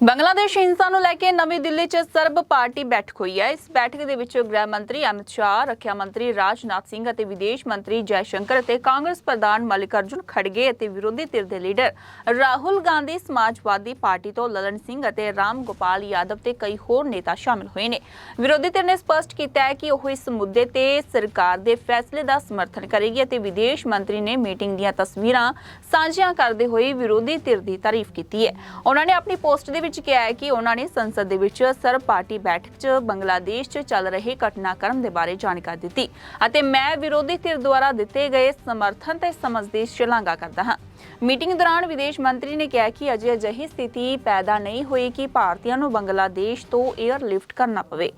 ਬੰਗਲਾਦੇਸ਼ ਹਿੰਸਾ ਨੂੰ ਲੈ ਕੇ ਨਵੀਂ ਦਿੱਲੀ 'ਚ ਸਰਬ ਪਾਰਟੀ ਬੈਠਕ ਹੋਈ ਹੈ। ਇਸ ਬੈਠਕ ਦੇ ਵਿੱਚ ਗ੍ਰਹਿ ਮੰਤਰੀ ਅਮਿਤ ਸ਼ਾਹ, ਰੱਖਿਆ ਮੰਤਰੀ ਰਾਜਨਾਥ ਸਿੰਘ ਅਤੇ ਵਿਦੇਸ਼ ਮੰਤਰੀ ਜੈ ਸ਼ੰਕਰ ਅਤੇ ਕਾਂਗਰਸ ਪ੍ਰਧਾਨ ਮਲਿਕਾਰਜੁਨ ਖੜਗੇ ਅਤੇ ਵਿਰੋਧੀ ਧਿਰ ਦੇ ਲੀਡਰ ਰਾਹੁਲ ਗਾਂਧੀ, ਸਮਾਜਵਾਦੀ ਪਾਰਟੀ ਤੋਂ ਲਲਨ ਸਿੰਘ ਅਤੇ ਰਾਮ ਗੋਪਾਲ ਯਾਦਵ ਤੇ ਕਈ ਹੋਰ ਨੇਤਾ ਸ਼ਾਮਲ ਹੋਏ ਨੇ। ਵਿਰੋਧੀ ਧਿਰ ਨੇ ਸਪਸ਼ਟ ਕੀਤਾ ਹੈ ਕਿ ਉਹ ਇਸ ਮੁੱਦੇ ਤੇ ਸਰਕਾਰ ਦੇ ਫੈਸਲੇ ਦਾ ਸਮਰਥਨ ਕਰੇਗੀ ਅਤੇ ਵਿਦੇਸ਼ ਮੰਤਰੀ ਨੇ ਮੀਟਿੰਗ ਦੀਆਂ ਤਸਵੀਰਾਂ ਸਾਂਝੀਆਂ ਕਰਦੇ ਹੋਏ ਵਿਰੋਧੀ ਧਿਰ ਦੀ ਤਾਰੀਫ ਕੀਤੀ ਹੈ। ਉਹਨਾਂ ਨੇ ਆਪਣੀ ਪੋਸਟ ਦੇ ਵਿੱਚ ਕਿਹਾ ਹੈ ਕਿ ਉਹਨਾਂ ਨੇ ਸੰਸਦ ਦੇ ਵਿੱਚ ਸਰਬ ਪਾਰਟੀ ਬੈਠਕ 'ਚ ਬੰਗਲਾਦੇਸ਼ 'ਚ ਚੱਲ ਰਹੇ ਘਟਨਾਕ੍ਰਮ ਦੇ ਬਾਰੇ ਜਾਣਕਾਰੀ ਦਿੱਤੀ ਅਤੇ ਮੈਂ ਵਿਰੋਧੀ ਧਿਰ ਦੁਆਰਾ ਦਿੱਤੇ ਗਏ ਸਮਰਥਨ ਤੇ ਸਮਝ ਦੀ ਸ਼ਲਾਘਾ ਕਰਦਾ ਹਾਂ। ਮੀਟਿੰਗ ਦੌਰਾਨ ਵਿਦੇਸ਼ ਮੰਤਰੀ ਨੇ ਕਿਹਾ ਕਿ ਅਜੇ ਅਜਿਹੀ ਸਥਿਤੀ ਪੈਦਾ ਨਹੀਂ ਹੋਈ ਕਿ ਭਾਰਤੀਆਂ ਨੂੰ ਬੰਗਲਾਦੇਸ਼ ਤੋਂ 에ਅਰ ਲਿਫਟ ਕਰਨਾ ਪਵੇ।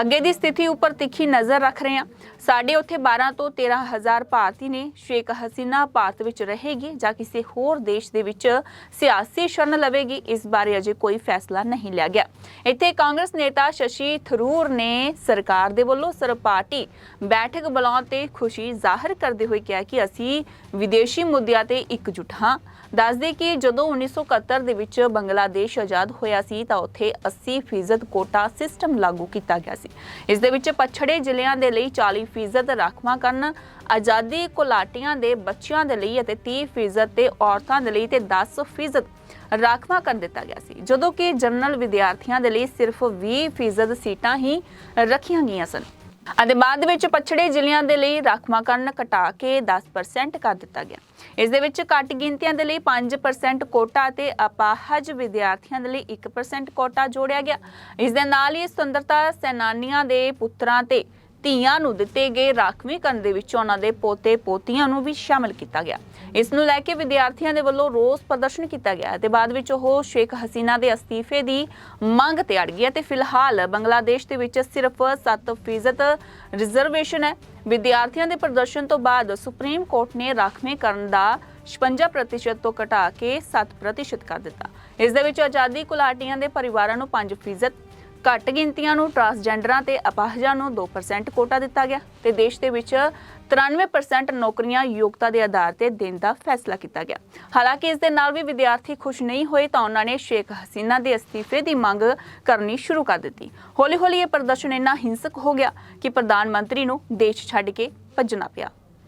ਅੱਗੇ ਦੀ ਸਥਿਤੀ ਉੱਪਰ ਤਿੱਖੀ ਨਜ਼ਰ ਰੱਖ ਰਹੇ ਹਾਂ। ਸਾਡੇ ਉੱਥੇ 12 ਤੋਂ 13 ਹਜ਼ਾਰ ਭਾਰਤੀ ਨੇ ਸ਼ੇਖ ਹਸੀਨਾ ਭਾਰਤ ਵਿੱਚ ਰਹੇਗੀ ਜਾਂ ਕਿਸੇ ਹੋਰ ਦੇਸ਼ ਦੇ ਵਿੱਚ ਸਿਆਸੀ ਸ਼ਰਨ ਲਵੇਗੀ, ਇਸ ਬਾਰੇ ਅਜੇ ਕੋਈ ਫੈਸਲਾ ਨਹੀਂ ਲਿਆ ਗਿਆ। ਇੱਥੇ ਕਾਂਗਰਸ ਨੇਤਾ ਸ਼ਸ਼ੀ ਥਰੂਰ ਨੇ ਸਰਕਾਰ ਦੇ ਵੱਲੋਂ ਸਰਬ ਪਾਰਟੀ ਬੈਠਕ ਬੁਲਾਉਣ ਤੇ ਖੁਸ਼ੀ ਜ਼ਾਹਰ ਕਰਦੇ ਹੋਏ ਕਿਹਾ ਕਿ ਅਸੀਂ ਵਿਦੇਸ਼ੀ ਮੁੱਦਿਆਂ ਤੇ ਇਕਜੁੱਟ ਹਾਂ। ਦੱਸਦੇ ਕਿ ਜਦੋਂ 1971 ਦੇ ਵਿੱਚ ਬੰਗਲਾਦੇਸ਼ ਆਜ਼ਾਦ ਹੋਇਆ ਸੀ, ਤਾਂ ਉੱਥੇ 80% ਕੋਟਾ ਸਿਸਟਮ ਲਾਗੂ ਕੀਤਾ ਗਿਆ ਸੀ। ਇਸ ਦੇ ਵਿੱਚ ਪਛੜੇ ਜ਼ਿਲ੍ਹਿਆਂ ਦੇ ਲਈ 40% ਰਾਖਵਾਂਕਰਨ ਆਜ਼ਾਦੀ ਘੁਲਾਟੀਆਂ ਦੇ ਬੱਚਿਆਂ ਦੇ ਲਈ ਅਤੇ 30% ਤੇ ਔਰਤਾਂ ਦੇ ਲਈ ਤੇ 10% ਰਾਖਵਾਂ ਕਰ ਦਿੱਤਾ ਗਿਆ ਸੀ। ਜਦੋਂ ਕਿ ਜਨਰਲ ਵਿਦਿਆਰਥੀਆਂ ਦੇ ਲਈ ਸਿਰਫ 20% ਸੀਟਾਂ ਹੀ ਰੱਖੀਆਂ ਗਈਆਂ ਸਨ। ਅਤੇ ਬਾਅਦ ਵਿੱਚ ਪਛੜੇ ਜ਼ਿਲ੍ਹਿਆਂ ਦੇ ਲਈ ਰਾਖਵਾਂਕਰਨ ਘਟਾ ਕੇ 10% ਕਰ ਦਿੱਤਾ ਗਿਆ। ਇਸ ਦੇ ਵਿੱਚ ਘੱਟ ਗਿਣਤੀਆਂ ਦੇ ਲਈ 5% ਕੋਟਾ ਤੇ ਅਪਾਹਜ ਵਿਦਿਆਰਥੀਆਂ ਦੇ ਲਈ 1% ਕੋਟਾ ਜੋੜਿਆ ਗਿਆ। ਇਸ ਦੇ ਨਾਲ ਹੀ ਸੁੰਦਰਤਾ ਸੈਨਾਨੀਆਂ ਦੇ ਪੁੱਤਰਾਂ ਤੇ ਧੀਆਂ ਨੂੰ ਦਿੱਤੇ ਗਏ ਰਾਖਵੀਕਰਨ ਦੇ ਵਿੱਚ ਉਹਨਾਂ ਦੇ ਪੋਤੇ ਪੋਤੀਆਂ ਨੂੰ ਵੀ ਸ਼ਾਮਲ ਕੀਤਾ ਗਿਆ। ਇਸ ਨੂੰ ਲੈ ਕੇ ਵਿਦਿਆਰਥੀਆਂ ਦੇ ਵੱਲੋਂ ਰੋਸ ਪ੍ਰਦਰਸ਼ਨ ਕੀਤਾ ਗਿਆ ਤੇ ਬਾਅਦ ਵਿੱਚ ਉਹ ਸ਼ੇਖ ਹਸੀਨਾ ਦੇ ਅਸਤੀਫੇ ਦੀ ਮੰਗ ਤੇ ਅੜ ਗਿਆ ਤੇ ਫਿਲਹਾਲ ਬੰਗਲਾਦੇਸ਼ ਦੇ ਵਿੱਚ ਸਿਰਫ 7% ਰਿਜ਼ਰਵੇਸ਼ਨ ਹੈ। ਵਿਦਿਆਰਥੀਆਂ ਦੇ ਪ੍ਰਦਰਸ਼ਨ ਤੋਂ ਬਾਅਦ ਸੁਪਰੀਮ ਕੋਰਟ ਨੇ ਰਾਖਵੀਕਰਨ ਦਾ 56% ਤੋਂ ਘਟਾ ਕੇ 7% ਕਰ ਦਿੱਤਾ। ਇਸ ਦੇ ਵਿੱਚ ਆਜ਼ਾਦੀ ਕੁਲਾਟੀਆਂ ਦੇ ਪਰਿਵਾਰਾਂ ਨੂੰ 5% ਘੱਟ ਗਿਣਤੀਆਂ ਨੂੰ ਟਰਾਂਸਜੈਂਡਰਾਂ ਤੇ ਅਪਾਹਜਾਂ ਨੂੰ 2% ਕੋਟਾ ਦਿੱਤਾ ਗਿਆ ਤੇ ਦੇਸ਼ ਦੇ ਵਿੱਚ 93% ਨੌਕਰੀਆਂ ਯੋਗਤਾ ਦੇ ਆਧਾਰ ਤੇ ਦੇਣ ਦਾ ਫੈਸਲਾ ਕੀਤਾ ਗਿਆ। ਹਾਲਾਂਕਿ ਇਸ ਦੇ ਨਾਲ ਵੀ ਵਿਦਿਆਰਥੀ ਖੁਸ਼ ਨਹੀਂ ਹੋਏ ਤਾਂ ਉਹਨਾਂ ਨੇ ਸ਼ੇਖ ਹਸੀਨਾ ਦੇ ਅਸਤੀਫੇ ਦੀ ਮੰਗ ਕਰਨੀ ਸ਼ੁਰੂ ਕਰ ਦਿੱਤੀ। ਹੌਲੀ-ਹੌਲੀ ਇਹ ਪ੍ਰਦਰਸ਼ਨ ਇੰਨਾ ਹਿੰਸਕ ਹੋ ਗਿਆ ਕਿ ਪ੍ਰਧਾਨ ਮੰਤਰੀ ਨੂੰ ਦੇਸ਼ ਛੱਡ ਕੇ ਭੱਜਣਾ ਪਿਆ।